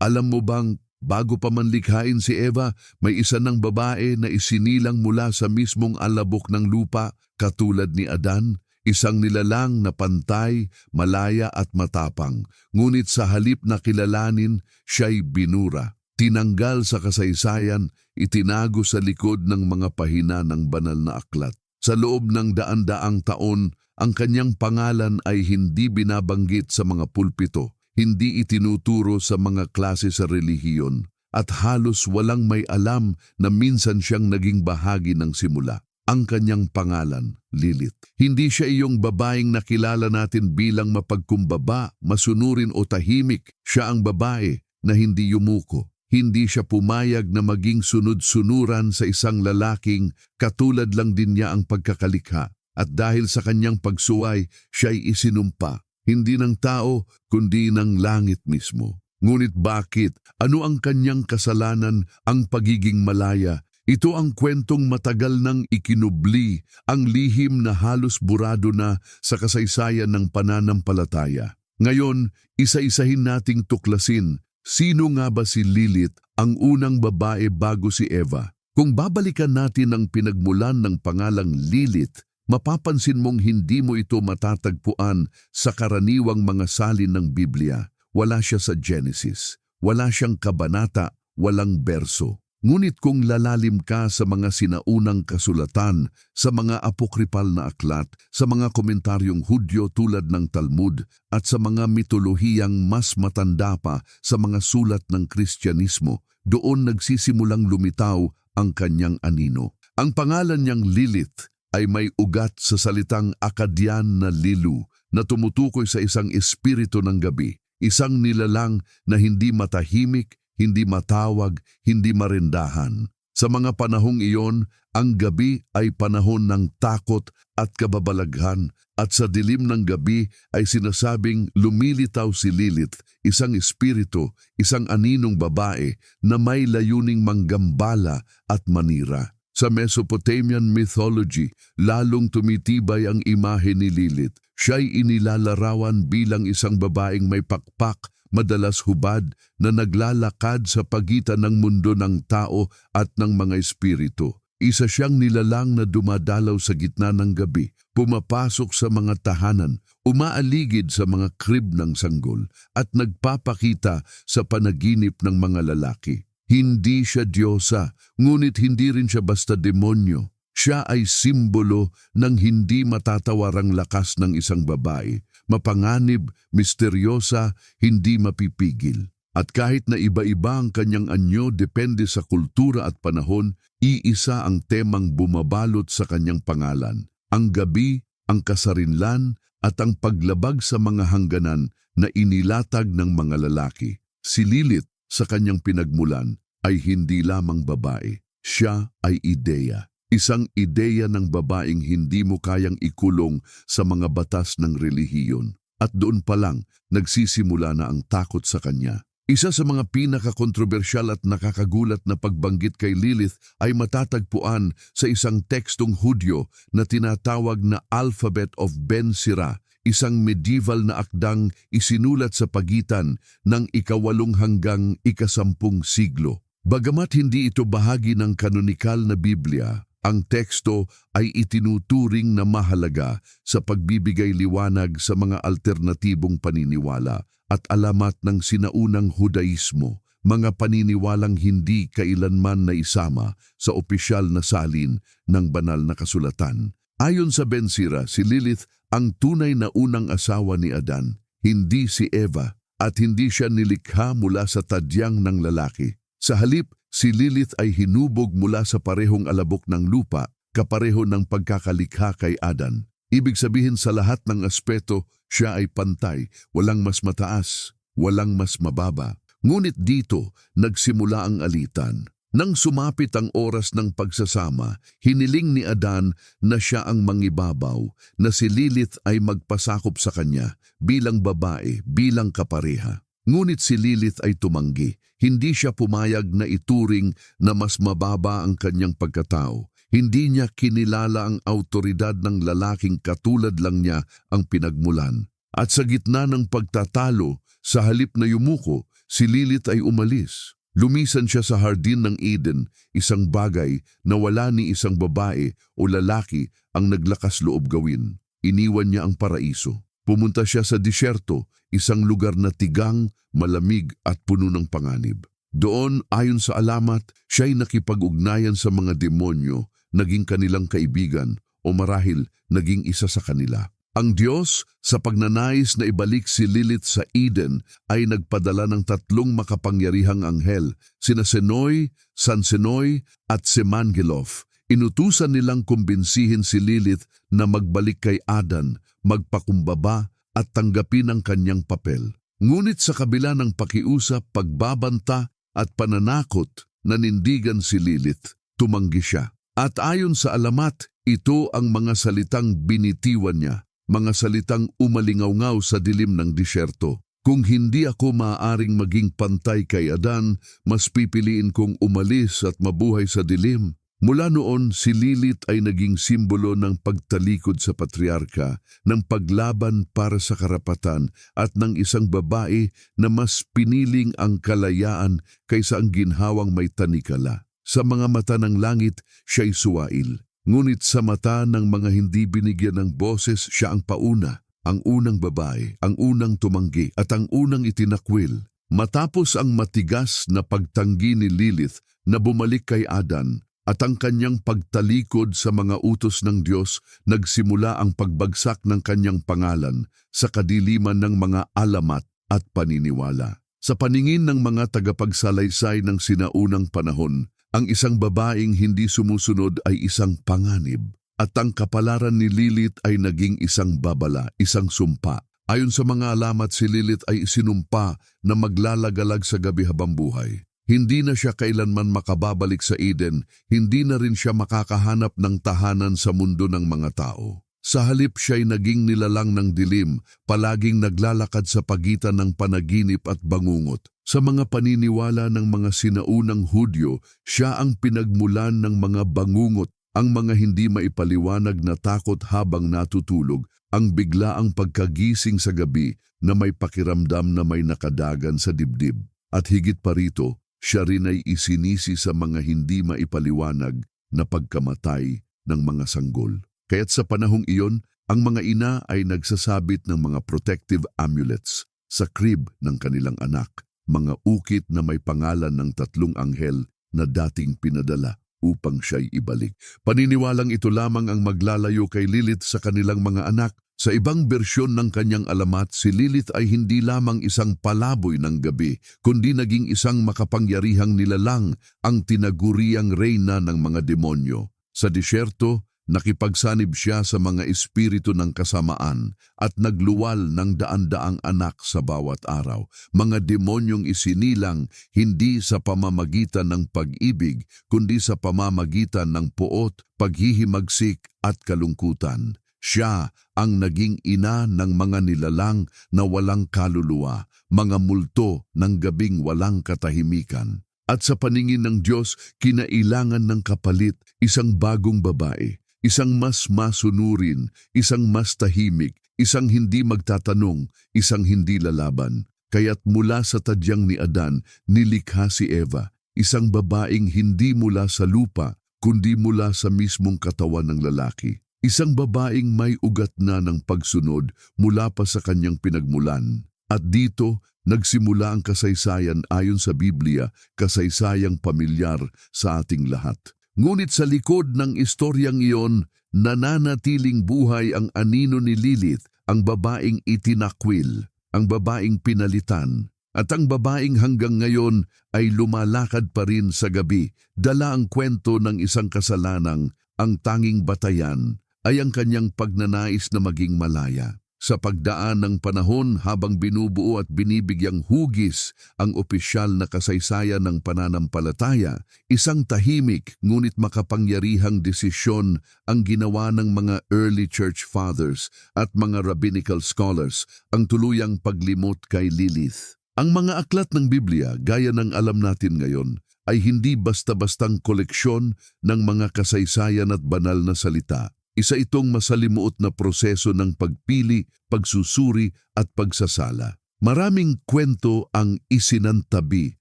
Alam mo bang, bago pa man likhain si Eva, may isa ng babae na isinilang mula sa mismong alabok ng lupa, katulad ni Adan, isang nilalang na pantay, malaya at matapang. Ngunit sa halip na kilalanin, siya'y binura. Tinanggal sa kasaysayan, itinago sa likod ng mga pahina ng banal na aklat. Sa loob ng daan-daang taon, ang kanyang pangalan ay hindi binabanggit sa mga pulpito, hindi itinuturo sa mga klase sa relihiyon, at halos walang may alam na minsan siyang naging bahagi ng simula. Ang kanyang pangalan, Lilith. Hindi siya iyong babaeng nakilala natin bilang mapagkumbaba, masunurin o tahimik. Siya ang babae na hindi yumuko. Hindi siya pumayag na maging sunod-sunuran sa isang lalaking katulad lang din niya ang pagkakalikha. At dahil sa kanyang pagsuway, siya'y isinumpa, hindi ng tao, kundi ng langit mismo. Ngunit bakit? Ano ang kanyang kasalanan, ang pagiging malaya? Ito ang kwentong matagal nang ikinubli, ang lihim na halos burado na sa kasaysayan ng pananampalataya. Ngayon, isa-isahin nating tuklasin, sino nga ba si Lilith, ang unang babae bago si Eva? Kung babalikan natin ang pinagmulan ng pangalang Lilith, mapapansin mong hindi mo ito matatagpuan sa karaniwang mga salin ng Biblia. Wala siya sa Genesis. Wala siyang kabanata, walang berso. Ngunit kung lalalim ka sa mga sinaunang kasulatan, sa mga apokripal na aklat, sa mga komentaryong Hudyo tulad ng Talmud, at sa mga mitolohiyang mas matanda pa sa mga sulat ng Kristyanismo, doon nagsisimulang lumitaw ang kanyang anino. Ang pangalan niyang Lilith ay may ugat sa salitang Akadyan na lilu na tumutukoy sa isang espiritu ng gabi, isang nilalang na hindi matahimik, hindi matawag, hindi marindahan. Sa mga panahong iyon, ang gabi ay panahon ng takot at kababalaghan at sa dilim ng gabi ay sinasabing lumilitaw si Lilith, isang espiritu, isang aninong babae na may layuning manggambala at manira. Sa Mesopotamian mythology, lalong tumitibay ang imahe ni Lilith. Siya'y inilalarawan bilang isang babaeng may pakpak, madalas hubad, na naglalakad sa pagitan ng mundo ng tao at ng mga espiritu. Isa siyang nilalang na dumadalaw sa gitna ng gabi, pumapasok sa mga tahanan, umaaligid sa mga krib ng sanggol, at nagpapakita sa panaginip ng mga lalaki. Hindi siya Diyosa, ngunit hindi rin siya basta demonyo. Siya ay simbolo ng hindi matatawarang lakas ng isang babae, mapanganib, misteryosa, hindi mapipigil. At kahit na iba-iba ang kanyang anyo depende sa kultura at panahon, iisa ang temang bumabalot sa kanyang pangalan. Ang gabi, ang kasarinlan, at ang paglabag sa mga hangganan na inilatag ng mga lalaki. Si Lilith, sa kanyang pinagmulan, ay hindi lamang babae. Siya ay ideya. Isang ideya ng babaeng hindi mo kayang ikulong sa mga batas ng relihiyon. At doon pa lang, nagsisimula na ang takot sa kanya. Isa sa mga pinakakontrobersyal at nakakagulat na pagbanggit kay Lilith ay matatagpuan sa isang tekstong Hudyo na tinatawag na Alphabet of Ben Sira, isang medieval na akdang isinulat sa pagitan ng ikawalong hanggang ikasampung siglo. Bagamat hindi ito bahagi ng kanonikal na Biblia, ang teksto ay itinuturing na mahalaga sa pagbibigay liwanag sa mga alternatibong paniniwala at alamat ng sinaunang Hudaismo, mga paniniwalang hindi kailanman na isama sa opisyal na salin ng banal na kasulatan. Ayon sa Bensira, si Lilith ang tunay na unang asawa ni Adan, hindi si Eva, at hindi siya nilikha mula sa tadyang ng lalaki. Sa halip, si Lilith ay hinubog mula sa parehong alabok ng lupa, kapareho ng pagkakalikha kay Adan. Ibig sabihin sa lahat ng aspeto, siya ay pantay, walang mas mataas, walang mas mababa. Ngunit dito, nagsimula ang alitan. Nang sumapit ang oras ng pagsasama, hiniling ni Adan na siya ang mangibabaw, na si Lilith ay magpasakop sa kanya bilang babae, bilang kapareha. Ngunit si Lilith ay tumanggi. Hindi siya pumayag na ituring na mas mababa ang kanyang pagkatao. Hindi niya kinilala ang autoridad ng lalaking katulad lang niya ang pinagmulan. At sa gitna ng pagtatalo, sa halip na yumuko, si Lilith ay umalis. Lumisan siya sa hardin ng Eden, isang bagay na wala ni isang babae o lalaki ang naglakas loob gawin. Iniwan niya ang paraiso. Pumunta siya sa disyerto, isang lugar na tigang, malamig at puno ng panganib. Doon, ayon sa alamat, siya'y nakipag-ugnayan sa mga demonyo, naging kanilang kaibigan o marahil naging isa sa kanila. Ang Diyos, sa pagnanais na ibalik si Lilith sa Eden, ay nagpadala ng tatlong makapangyarihang anghel, sina Senoy, Sansenoy at Semangelof. Inutusan nilang kumbinsihin si Lilith na magbalik kay Adan, magpakumbaba at tanggapin ang kanyang papel. Ngunit sa kabila ng pakiusap, pagbabanta at pananakot, nanindigan si Lilith. Tumanggi siya. At ayon sa alamat, ito ang mga salitang binitiwan niya, mga salitang umalingaw sa dilim ng disyerto. Kung hindi ako maaaring maging pantay kay Adan, mas pipiliin kong umalis at mabuhay sa dilim. Mula noon, si Lilith ay naging simbolo ng pagtalikod sa patriarka, ng paglaban para sa karapatan at ng isang babae na mas piniling ang kalayaan kaysa ang ginhawang may tanikala. Sa mga mata ng langit, siya'y suwail. Ngunit sa mata ng mga hindi binigyan ng boses, siya ang pauna, ang unang babae, ang unang tumanggi at ang unang itinakwil. Matapos ang matigas na pagtanggi ni Lilith na bumalik kay Adan, at ang kanyang pagtalikod sa mga utos ng Diyos, nagsimula ang pagbagsak ng kanyang pangalan sa kadiliman ng mga alamat at paniniwala. Sa paningin ng mga tagapagsalaysay ng sinaunang panahon, ang isang babaeng hindi sumusunod ay isang panganib at ang kapalaran ni Lilith ay naging isang babala, isang sumpa. Ayon sa mga alamat, si Lilith ay isinumpa na maglalagalag sa gabi habang buhay. Hindi na siya kailanman makababalik sa Eden, hindi na rin siya makakahanap ng tahanan sa mundo ng mga tao. Sa halip siya'y naging nilalang ng dilim, palaging naglalakad sa pagitan ng panaginip at bangungot. Sa mga paniniwala ng mga sinaunang Hudyo, siya ang pinagmulan ng mga bangungot, ang mga hindi maipaliwanag na takot habang natutulog, ang biglaang pagkagising sa gabi na may pakiramdam na may nakadagan sa dibdib. At higit pa rito, siya rin ay isinisi sa mga hindi maipaliwanag na pagkamatay ng mga sanggol. Kaya't sa panahong iyon, ang mga ina ay nagsasabit ng mga protective amulets sa crib ng kanilang anak, mga ukit na may pangalan ng tatlong anghel na dating pinadala upang siya'y ibalik. Paniniwalang ito lamang ang maglalayo kay Lilith sa kanilang mga anak sa ibang bersyon ng kanyang alamat, si Lilith ay hindi lamang isang palaboy ng gabi, kundi naging isang makapangyarihang nilalang ang tinaguriang reyna ng mga demonyo. Sa disyerto, nakipagsanib siya sa mga espiritu ng kasamaan at nagluwal ng daan-daang anak sa bawat araw. Mga demonyong isinilang hindi sa pamamagitan ng pag-ibig, kundi sa pamamagitan ng poot, paghihimagsik at kalungkutan. Siya ang naging ina ng mga nilalang na walang kaluluwa, mga multo ng gabing walang katahimikan. At sa paningin ng Diyos, kinailangan ng kapalit isang bagong babae, isang mas masunurin, isang mas tahimik, isang hindi magtatanong, isang hindi lalaban. Kaya't mula sa tadyang ni Adan, nilikha si Eva, isang babaeng hindi mula sa lupa, kundi mula sa mismong katawan ng lalaki. Isang babaeng may ugat na ng pagsunod mula pa sa kanyang pinagmulan. At dito, nagsimula ang kasaysayan ayon sa Biblia, kasaysayang pamilyar sa ating lahat. Ngunit sa likod ng istoryang iyon, nananatiling buhay ang anino ni Lilith, ang babaeng itinakwil, ang babaeng pinalitan, at ang babaeng hanggang ngayon ay lumalakad pa rin sa gabi, dala ang kwento ng isang kasalanang ang tanging batayan ay ang kanyang pagnanais na maging malaya. Sa pagdaan ng panahon habang binubuo at binibigyang hugis ang opisyal na kasaysayan ng pananampalataya, isang tahimik ngunit makapangyarihang desisyon ang ginawa ng mga early church fathers at mga rabbinical scholars ang tuluyang paglimot kay Lilith. Ang mga aklat ng Biblia, gaya ng alam natin ngayon, ay hindi basta-bastang koleksyon ng mga kasaysayan at banal na salita. Isa itong masalimuot na proseso ng pagpili, pagsusuri at pagsasala. Maraming kwento ang isinantabi,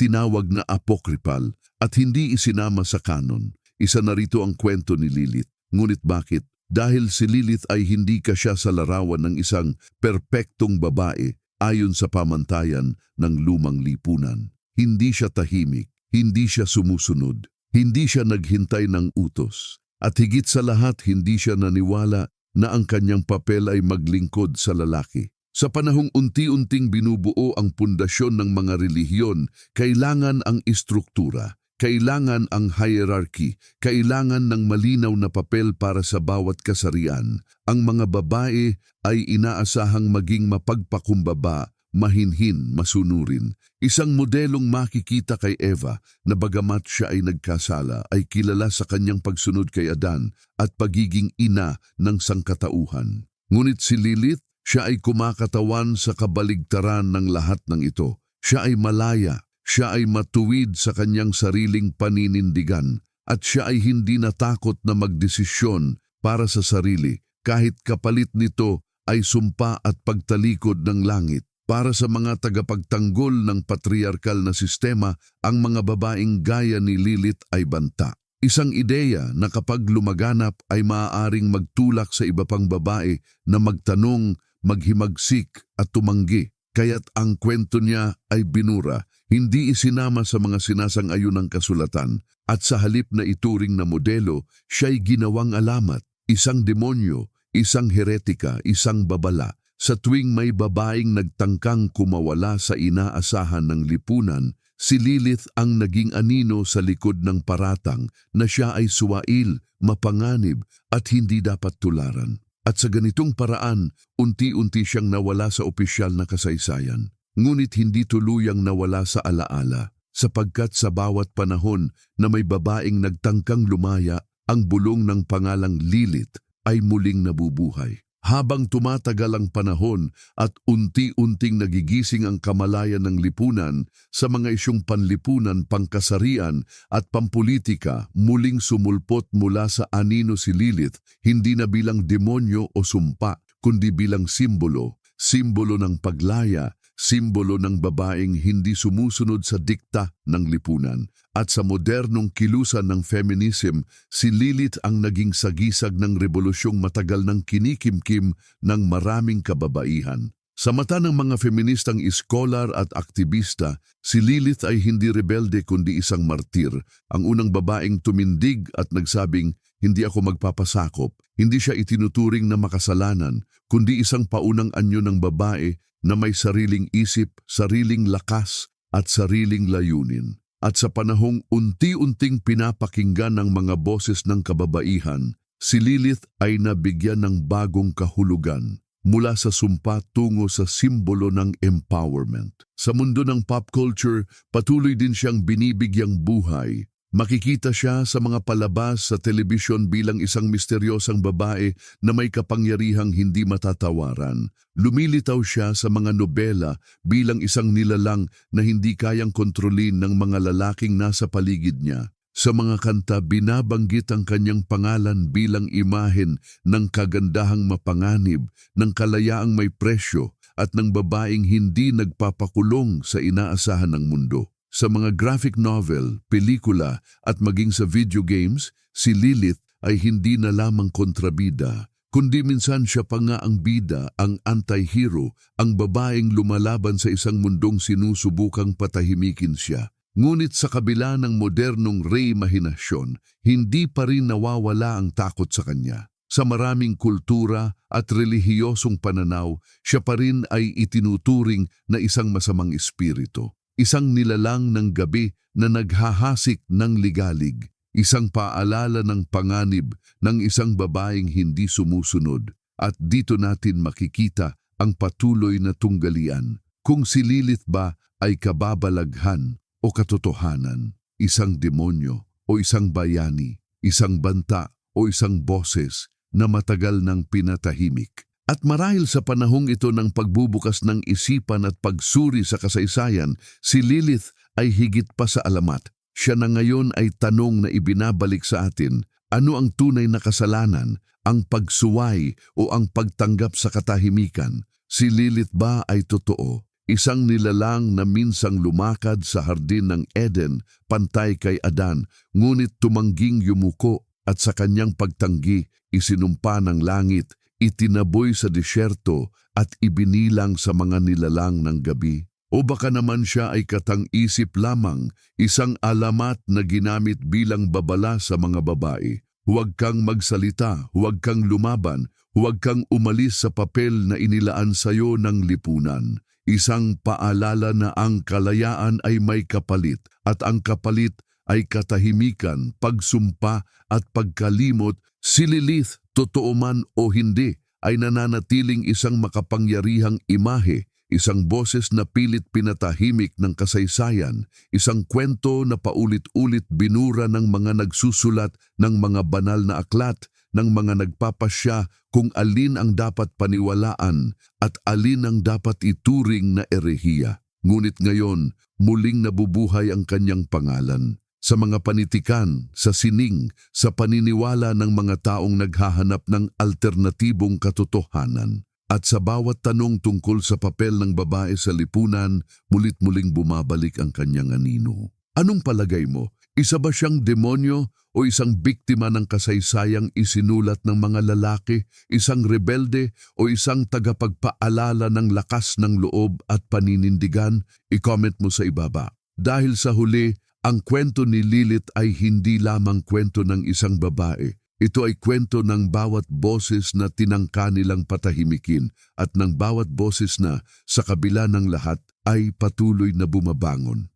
tinawag na apocryphal, at hindi isinama sa kanon. Isa na rito ang kwento ni Lilith. Ngunit bakit? Dahil si Lilith ay hindi kasya sa larawan ng isang perpektong babae ayon sa pamantayan ng lumang lipunan. Hindi siya tahimik, hindi siya sumusunod, hindi siya naghintay ng utos. At higit sa lahat, hindi siya naniwala na ang kanyang papel ay maglingkod sa lalaki. Sa panahong unti-unting binubuo ang pundasyon ng mga relihiyon, kailangan ang istruktura, kailangan ang hierarchy, kailangan ng malinaw na papel para sa bawat kasarian. Ang mga babae ay inaasahang maging mapagpakumbaba, mahinhin, masunurin. Isang modelong makikita kay Eva na bagamat siya ay nagkasala ay kilala sa kanyang pagsunod kay Adan at pagiging ina ng sangkatauhan. Ngunit si Lilith, siya ay kumakatawan sa kabaligtaran ng lahat ng ito. Siya ay malaya, siya ay matuwid sa kanyang sariling paninindigan at siya ay hindi natakot na magdesisyon para sa sarili kahit kapalit nito ay sumpa at pagtalikod ng langit. Para sa mga tagapagtanggol ng patriarkal na sistema, ang mga babaeng gaya ni Lilith ay banta. Isang ideya na kapag lumaganap ay maaaring magtulak sa iba pang babae na magtanong, maghimagsik at tumanggi. Kaya't ang kwento niya ay binura, hindi isinama sa mga sinasang-ayon ng kasulatan at sa halip na ituring na modelo, siya'y ginawang alamat, isang demonyo, isang heretika, isang babala. Sa tuwing may babaeng nagtangkang kumawala sa inaasahan ng lipunan, si Lilith ang naging anino sa likod ng paratang na siya ay suwail, mapanganib at hindi dapat tularan. At sa ganitong paraan, unti-unti siyang nawala sa opisyal na kasaysayan. Ngunit hindi tuluyang nawala sa alaala, sapagkat sa bawat panahon na may babaeng nagtangkang lumaya, ang bulong ng pangalang Lilith ay muling nabubuhay. Habang tumatagal ang panahon at unti-unting nagigising ang kamalayan ng lipunan sa mga isyong panlipunan, pangkasarian at pampolitika, muling sumulpot mula sa anino si Lilith, hindi na bilang demonyo o sumpa, kundi bilang simbolo, simbolo ng paglaya, simbolo ng babaeng hindi sumusunod sa dikta ng lipunan. At sa modernong kilusan ng feminism, si Lilith ang naging sagisag ng rebolusyong matagal ng kinikimkim ng maraming kababaihan. Sa mata ng mga feministang iskolar at aktivista, si Lilith ay hindi rebelde kundi isang martir, ang unang babaeng tumindig at nagsabing, hindi ako magpapasakop. Hindi siya itinuturing na makasalanan, kundi isang paunang anyo ng babae na may sariling isip, sariling lakas at sariling layunin. At sa panahong unti-unting pinapakinggan ng mga boses ng kababaihan, si Lilith ay nabigyan ng bagong kahulugan mula sa sumpa tungo sa simbolo ng empowerment. Sa mundo ng pop culture, patuloy din siyang binibigyang buhay Makikita siya sa mga palabas sa telebisyon bilang isang misteryosang babae na may kapangyarihang hindi matatawaran. Lumilitaw siya sa mga nobela bilang isang nilalang na hindi kayang kontrolin ng mga lalaking nasa paligid niya. Sa mga kanta, binabanggit ang kanyang pangalan bilang imahen ng kagandahang mapanganib, ng kalayaang may presyo, at ng babaeng hindi nagpapakulong sa inaasahan ng mundo. Sa mga graphic novel, pelikula at maging sa video games, si Lilith ay hindi na lamang kontrabida, kundi minsan siya pa nga ang bida, ang anti-hero, ang babaeng lumalaban sa isang mundong sinusubukang patahimikin siya. Ngunit sa kabila ng modernong reimahinasyon, hindi pa rin nawawala ang takot sa kanya. Sa maraming kultura at relihiyosong pananaw, siya pa rin ay itinuturing na isang masamang espiritu isang nilalang ng gabi na naghahasik ng ligalig, isang paalala ng panganib ng isang babaeng hindi sumusunod. At dito natin makikita ang patuloy na tunggalian. Kung si Lilith ba ay kababalaghan o katotohanan, isang demonyo o isang bayani, isang banta o isang boses na matagal nang pinatahimik. At marahil sa panahong ito ng pagbubukas ng isipan at pagsuri sa kasaysayan, si Lilith ay higit pa sa alamat. Siya na ngayon ay tanong na ibinabalik sa atin, Ano ang tunay na kasalanan? Ang pagsuway o ang pagtanggap sa katahimikan? Si Lilith ba ay totoo? Isang nilalang na minsang lumakad sa hardin ng Eden, pantay kay Adan, ngunit tumangging yumuko at sa kanyang pagtanggi, isinumpa ng langit, itinaboy sa disyerto at ibinilang sa mga nilalang ng gabi. O baka naman siya ay katang-isip lamang, isang alamat na ginamit bilang babala sa mga babae. Huwag kang magsalita, huwag kang lumaban, huwag kang umalis sa papel na inilaan sayo ng lipunan. Isang paalala na ang kalayaan ay may kapalit at ang kapalit ay katahimikan, pagsumpa at pagkalimot, si Lilith, totoo man o hindi, ay nananatiling isang makapangyarihang imahe, isang boses na pilit pinatahimik ng kasaysayan, isang kwento na paulit-ulit binura ng mga nagsusulat ng mga banal na aklat, ng mga nagpapasya kung alin ang dapat paniwalaan at alin ang dapat ituring na erehiya. Ngunit ngayon, muling nabubuhay ang kanyang pangalan. Sa mga panitikan, sa sining, sa paniniwala ng mga taong naghahanap ng alternatibong katotohanan. At sa bawat tanong tungkol sa papel ng babae sa lipunan, mulit-muling bumabalik ang kanyang anino. Anong palagay mo? Isa ba siyang demonyo o isang biktima ng kasaysayang isinulat ng mga lalaki, isang rebelde o isang tagapagpaalala ng lakas ng loob at paninindigan? I-comment mo sa ibaba. Dahil sa huli, ang kwento ni Lilith ay hindi lamang kwento ng isang babae. Ito ay kwento ng bawat boses na tinangka nilang patahimikin at ng bawat boses na, sa kabila ng lahat, ay patuloy na bumabangon.